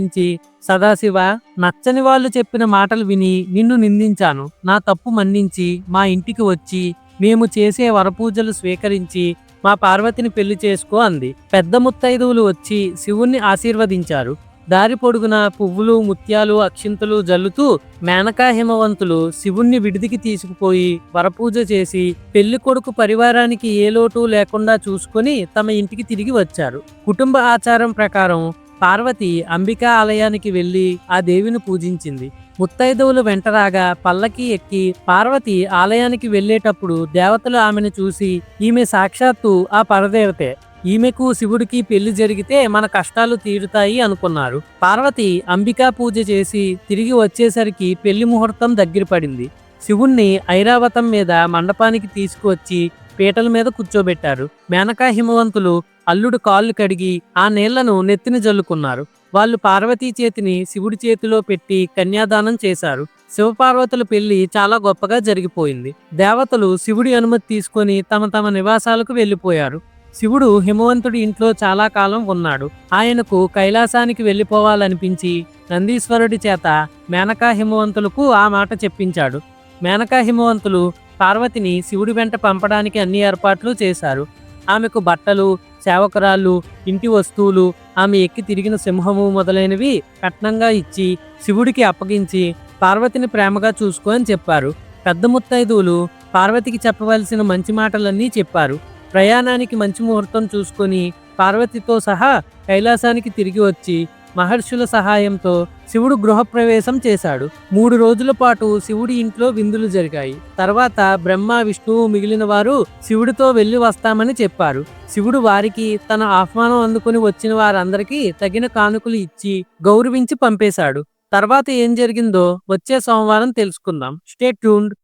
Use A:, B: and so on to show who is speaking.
A: నుంచి సదాశివ నచ్చని వాళ్ళు చెప్పిన మాటలు విని నిన్ను నిందించాను. నా తప్పు మన్నించి మా ఇంటికి వచ్చి మేము చేసే వరపూజలు స్వీకరించి మా పార్వతిని పెళ్ళి చేసుకో అంది. పెద్ద ముత్తైదువులు వచ్చి శివుణ్ణి ఆశీర్వదించారు. దారి పొడుగున పువ్వులు ముత్యాలు అక్షింతలు జల్లుతూ మేనకా హిమవంతులు శివుణ్ణి విడిదికి తీసుకుపోయి వరపూజ చేసి పెళ్ళి కొడుకు పరివారానికి ఏ లోటు లేకుండా చూసుకొని తమ ఇంటికి తిరిగి వచ్చారు. కుటుంబ ఆచారం ప్రకారం పార్వతి అంబికా ఆలయానికి వెళ్ళి ఆ దేవిని పూజించింది. ముత్తైదువులు వెంటరాగా పల్లకి ఎక్కి పార్వతి ఆలయానికి వెళ్ళేటప్పుడు దేవతలు ఆమెను చూసి ఈమె సాక్షాత్తు ఆ పరదేవతే. ఈమెకు శివుడికి పెళ్ళి జరిగితే మన కష్టాలు తీరుతాయి అనుకున్నారు. పార్వతి అంబికా పూజ చేసి తిరిగి వచ్చేసరికి పెళ్ళి ముహూర్తం దగ్గర పడింది. శివుణ్ణి ఐరావతం మీద మండపానికి తీసుకువచ్చి పీటల మీద కూర్చోబెట్టారు. మేనకా హిమవంతులు అల్లుడు కాళ్ళు కడిగి ఆ నీళ్ళను నెత్తిన జల్లుకున్నారు. వాళ్ళు పార్వతీ చేతిని శివుడి చేతిలో పెట్టి కన్యాదానం చేశారు. శివపార్వతుల పెళ్ళి చాలా గొప్పగా జరిగిపోయింది. దేవతలు శివుడి అనుమతి తీసుకొని తమ తమ నివాసాలకు వెళ్ళిపోయారు. శివుడు హిమవంతుడి ఇంట్లో చాలా కాలం ఉన్నాడు. ఆయనకు కైలాసానికి వెళ్ళిపోవాలనిపించి నందీశ్వరుడి చేత మేనకా హిమవంతులకు ఆ మాట చెప్పించాడు. మేనకా హిమవంతులు పార్వతిని శివుడి వెంట పంపడానికి అన్ని ఏర్పాట్లు చేశారు. ఆమెకు బట్టలు సేవకురాళ్ళు ఇంటి వస్తువులు ఆమె ఎక్కి తిరిగిన సింహము మొదలైనవి కట్నంగా ఇచ్చి శివుడికి అప్పగించి పార్వతిని ప్రేమగా చూసుకో అని చెప్పారు. పెద్ద ముత్తైదువులు పార్వతికి చెప్పవలసిన మంచి మాటలన్నీ చెప్పారు. ప్రయాణానికి మంచి ముహూర్తం చూసుకొని పార్వతితో సహా కైలాసానికి తిరిగి వచ్చి మహర్షుల సహాయంతో శివుడు గృహప్రవేశం చేశాడు. మూడు రోజుల పాటు శివుడి ఇంట్లో విందులు జరిగాయి. తర్వాత బ్రహ్మ విష్ణువు మిగిలిన వారు శివుడితో వెళ్ళి వస్తామని చెప్పారు. శివుడు వారికి తన ఆహ్వానం అందుకుని వచ్చిన వారందరికీ తగిన కానుకలు ఇచ్చి గౌరవించి పంపేశాడు. తర్వాత ఏం జరిగిందో వచ్చే సోమవారం తెలుసుకుందాం. Stay tuned.